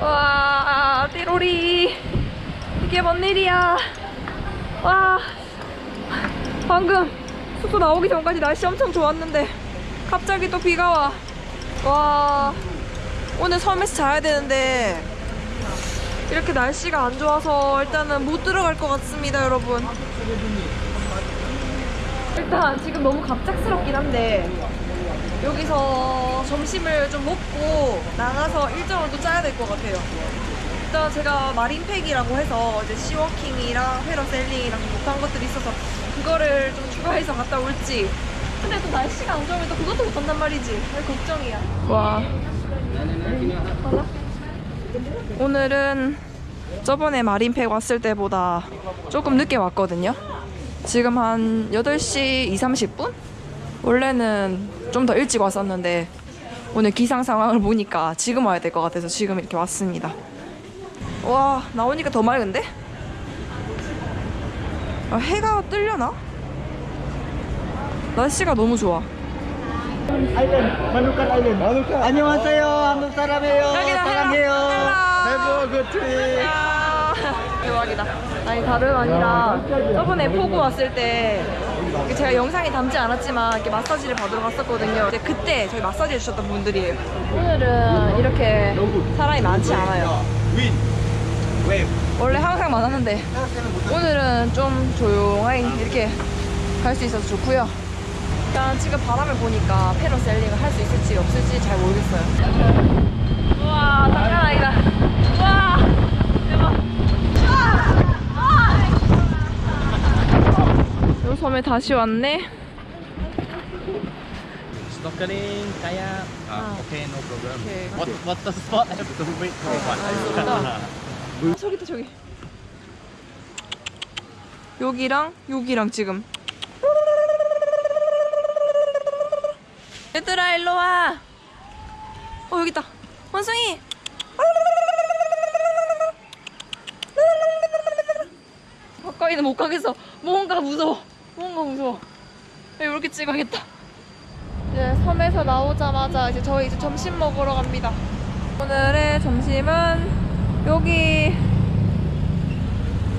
와, 띠로리. 이게 뭔 일이야. 와, 방금 숙소 나오기 전까지 날씨 엄청 좋았는데 갑자기 또 비가 와. 와, 오늘 섬에서 자야 되는데 이렇게 날씨가 안 좋아서 일단은 못 들어갈 것 같습니다, 여러분. 일단 지금 너무 갑작스럽긴 한데 여기서 점심을 좀 먹고 나가서 일정을 또 짜야 될 것 같아요. 일단 제가 마린팩이라고 해서 이제 시워킹이랑 패러셀링이랑 좀 못한 것들이 있어서 그거를 좀 추가해서 갔다 올지. 근데 또 날씨가 안 좋으면 또 그것도 못한단 말이지. 그게 걱정이야. 와. 오늘은 저번에 마린팩 왔을 때보다 조금 늦게 왔거든요. 지금 한 8시 2, 30분? 원래는 좀 더 일찍 왔었는데 오늘 기상 상황을 보니까 지금 와야 될 것 같아서 지금 이렇게 왔습니다. 와 나오니까 더 맑은데? 아, 해가 뜨려나? 날씨가 너무 좋아. 아일랜드 마누칸 아일랜드 마누칸 안녕하세요 한국 사람이에요 사랑해요 good trip 아, 대박이다. 아니 다름 아니라 저번에 포구 왔을 때 제가 영상에 담지 않았지만 이렇게 마사지를 받으러 갔었거든요. 근데 그때 저희 마사지 해주셨던 분들이에요. 오늘은 이렇게 사람이 많지 않아요. 원래 항상 많았는데 오늘은 좀 조용하게 이렇게 갈 수 있어서 좋고요. 일단 지금 바람을 보니까 패러셀링을 할 수 있을지 없을지 잘 모르겠어요. 우와 장난 아니다. 우와 대박. 요 섬에 다시 왔네. Snorkeling, kayak Ah. Okay, no problem Okay. What, What's the spot? I have to wait for one. 아, 저기 있다 저기. 여기랑 여기랑 지금. 얘들아 일로 와. 어 여기 있다. 원숭이. 가까이는 못 가겠어. 뭔가 무서워. 뭔가 무서워. 이렇게 찍어야겠다. 이제 섬에서 나오자마자 이제 저희 이제 점심 먹으러 갑니다. 오늘의 점심은 여기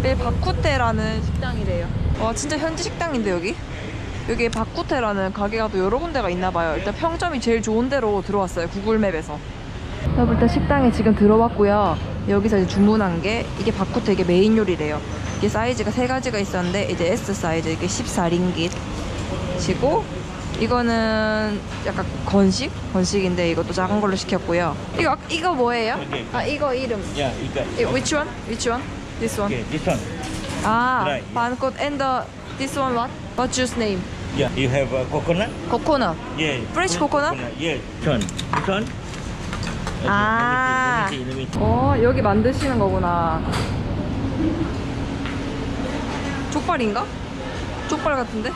일 바쿠테라는 식당이래요. 와 진짜 현지 식당인데 여기? 여기 바쿠테라는 가게가 또 여러 군데가 있나 봐요. 일단 평점이 제일 좋은 데로 들어왔어요. 구글맵에서. 여러분 일단 식당에 지금 들어왔고요. 여기서 이제 주문한 게 이게 바쿠테 이게 메인 요리래요. 이게 사이즈가 세 가지가 있었는데 이제 S 사이즈 이게 14링깃이고 이거는 약간 건식? 건식인데 이것도 작은 걸로 시켰고요. 이거 이거 뭐예요? 아 이거 이름. Yeah, you got 이- Which one? Which one? This one. Okay, this one 아, Right. 반꽃 and the this one what? What juice name? Yeah, you have uh, coconut? 코코넛. Yeah Fresh coconut? Yeah, this one This one Ah. See. 어 여기 만드시는 거구나. 족발인가? 족발 같은데?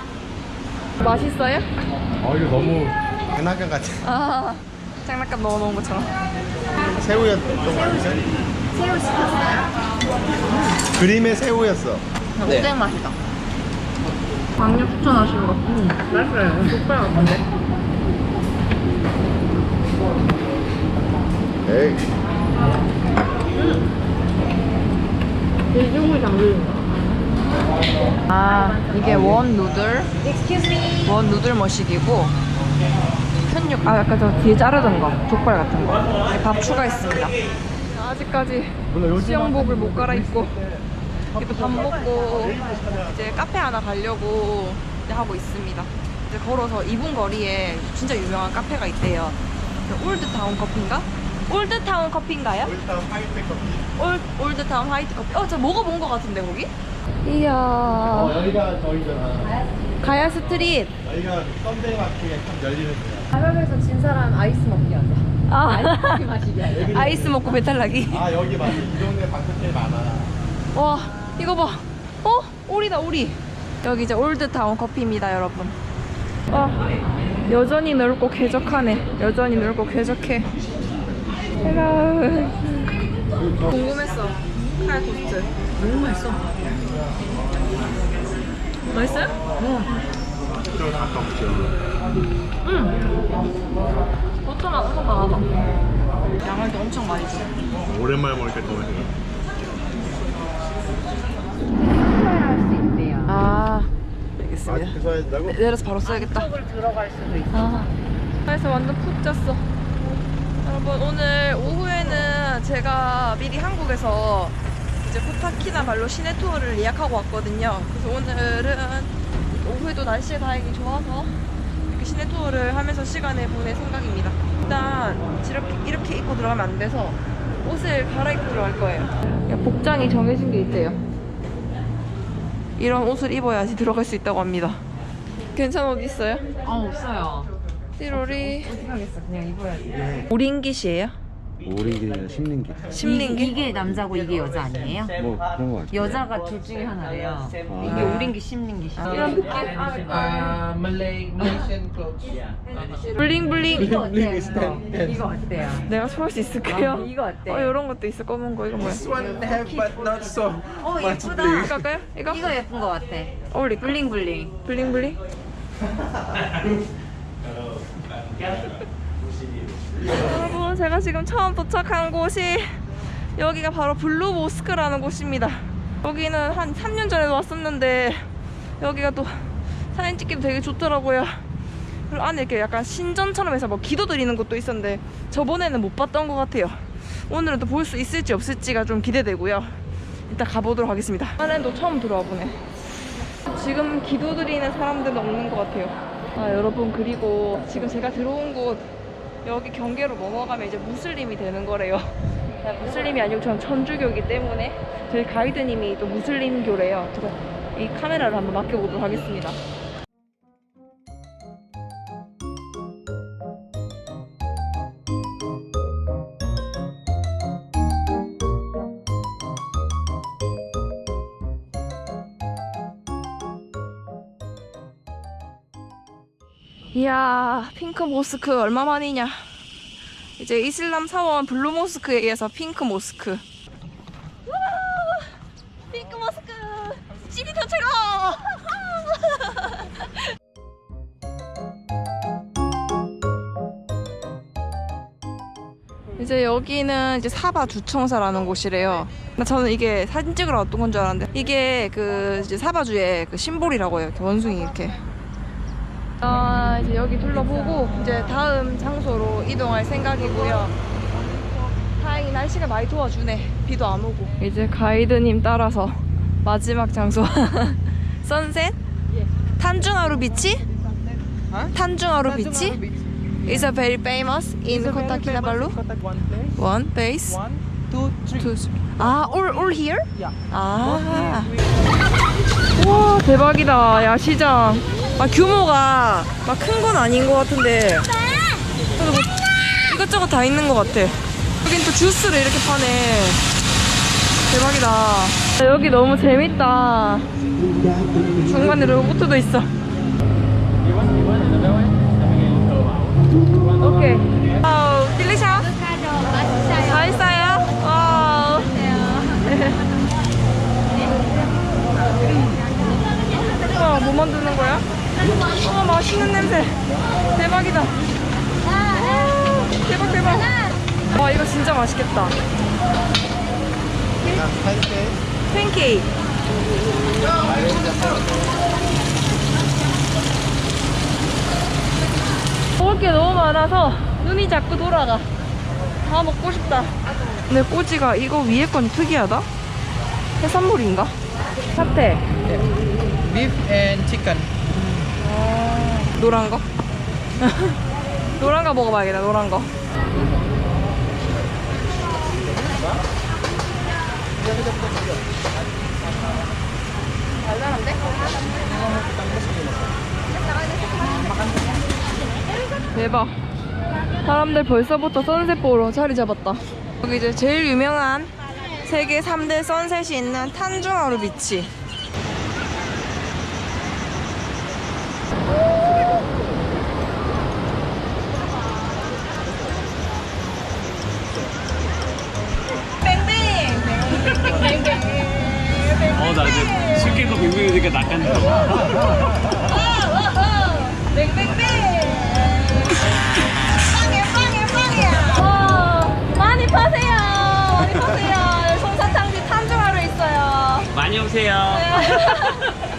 맛있어요? 어 이거 너무 장난감 같아. 아 장난감 넣어놓은 것처럼. 새우였던 거 같아. 새우 시켰어요? 그림의 새우였어. 오뎅 맛이다. 강력 추천하시는 거. 음, 맛있어요. 족발 같은데? 에이. 돼지고기 장르인가? 아 이게 원 누들 원 누들 머시기고 편육 아 약간 저 뒤에 자르던 거 족발 같은 거밥 추가했습니다 아직까지 수영복을 못 갈아입고 이렇게 밥 먹고 이제 카페 하나 가려고 하고 있습니다 이제 걸어서 2분 거리에 진짜 유명한 카페가 있대요 그 올드타운 커피인가? 올드타운 커피인가요? 일단 화이트 커피. 올, 올드타운 화이트 커피. 어, 저 먹어본 것 같은데, 거기? 이야. 어 여기가 저기잖아. 가야 스트릿. 여기가 썬데이 마켓에 참 열리는 데야. 가면에서 진 사람 아이스 먹기 하자. 아, 커피 마시기 하자. 아이스 먹고 배탈 나기. 아 여기 맞아. 이 동네 방콕제일 많아. 와, 이거 봐. 어? 오리다, 오리. 여기 이제 올드타운 커피입니다, 여러분. 와, 여전히 넓고 쾌적하네. 여전히 넓고 쾌적해. 헬로. 궁금했어. 칼 토스트. 너무 맛있어. 맛있어요? 저 아까 없죠. 응. 버터 맛 엄청 강하다. 양을 또 엄청 많이 줘. 오랜만에 먹으니까 더 맛있어. 아, 아, 알겠습니다. 해야 된다고? 내려서 바로 써야겠다. 쪽으로 들어갈 수도 있어. 아, 그래서 완전 푹 잤어. 여러분 오늘 오후에는 제가 미리 한국에서 이제 코타키나발루 시내 투어를 예약하고 왔거든요. 그래서 오늘은 오후에도 날씨가 다행히 좋아서 이렇게 시내 투어를 하면서 시간을 보낼 생각입니다. 일단 이렇게 이렇게 입고 들어가면 안 돼서 옷을 갈아입고 들어갈 거예요. 복장이 정해진 게 있대요. 이런 옷을 입어야지 들어갈 수 있다고 합니다. 괜찮은 옷 있어요? 아 없어요. 띠로리 어떻게 하겠어? 그냥 입어야지. 오링깃이에요? 오리기나 심는기 심링깃? 이게 남자고 이게 여자 아니에요? 뭐 그런 거 같아. 여자가 둘 중에 하나래요. 이게 오링기 심링기. 이런 느낌? 아, Malay Malaysian clothes. 블링블링 이거 어때요? 이거? 이거 어때요? 내가 소화할 수 있을까요? 아, 이거 어때? 어 이런 것도 있어 검은 거 이거 뭐야? This one have but not so 어 예쁘다. 이거 할까요? 이거? 이거 예쁜 거 같아. 어울릴까? 블링블링. 블링블링? 여러분 제가 지금 처음 도착한 곳이 여기가 바로 블루 모스크라는 곳입니다. 여기는 한 3년 전에 왔었는데 여기가 또 사진 찍기도 되게 좋더라고요. 그리고 안에 이렇게 약간 신전처럼 해서 뭐 기도 드리는 곳도 있었는데 저번에는 못 봤던 것 같아요. 오늘은 또 볼 수 있을지 없을지가 좀 기대되고요. 이따 가보도록 하겠습니다. 안에도 처음 들어와 보네. 지금 기도 드리는 사람들은 없는 것 같아요. 아, 여러분, 그리고 지금 제가 들어온 곳, 여기 경계로 넘어가면 이제 무슬림이 되는 거래요. 나 무슬림이 아니고 저는 천주교이기 때문에 저희 가이드님이 또 무슬림교래요. 그래서 이 카메라를 한번 맡겨보도록 하겠습니다. 이야, 핑크 모스크 얼마 만이냐. 이제 이슬람 사원 블루 모스크에 의해서 핑크 모스크. 핑크 모스크! 더 최고! 이제 여기는 이제 사바 주청사라는 곳이래요. 나 저는 이게 사진 찍으러 왔던 건 줄 알았는데 이게 그 이제 사바주의 그 심볼이라고 해요. 원숭이 이렇게. 아 이제 여기 둘러보고 이제 다음 장소로 이동할 생각이고요. 다행히 날씨가 많이 도와주네. 비도 안 오고. 이제 가이드님 따라서 마지막 장소 선셋? 탄중하루 비치? 탄중하루 비치? is a very famous in Kota Kinabalu. One place. One, two, three. Two. 아, all all here? 아. 와 대박이다 야 시장 막 규모가 막 큰 건 아닌 것 같은데. 그래도 뭐 이것저것 다 있는 것 같아. 여긴 또 주스를 이렇게 파네. 대박이다. 야, 여기 너무 재밌다. 중간에 로봇도 있어 오케이 와우 딜리샤 맛있어요? 와우 우와, 뭐 만드는 거야? 우 와, 맛있는 냄새. 대박이다. 와, 대박, 대박. 와, 이거 진짜 맛있겠다. 팬케이크. 먹을 게 너무 많아서 눈이 자꾸 돌아가. 다 먹고 싶다. 근데 꼬지가 이거 위에 건 특이하다? 해산물인가? 사태. Beef and chicken. 노란 거? 노란 거 먹어봐야겠다, 노란 거. 대박. 사람들 벌써부터 선셋 보러 자리 잡았다. 여기 이제 제일 유명한 세계 3대 선셋이 있는 탄중하루 비치. 나 이제 술깨가 빙빙이니까 낚았나 땡땡땡! 빵이야, 빵이야, 빵이야! 와, 많이 사세요. 솜사탕집 탐정하러 있어요. 많이 오세요. 네.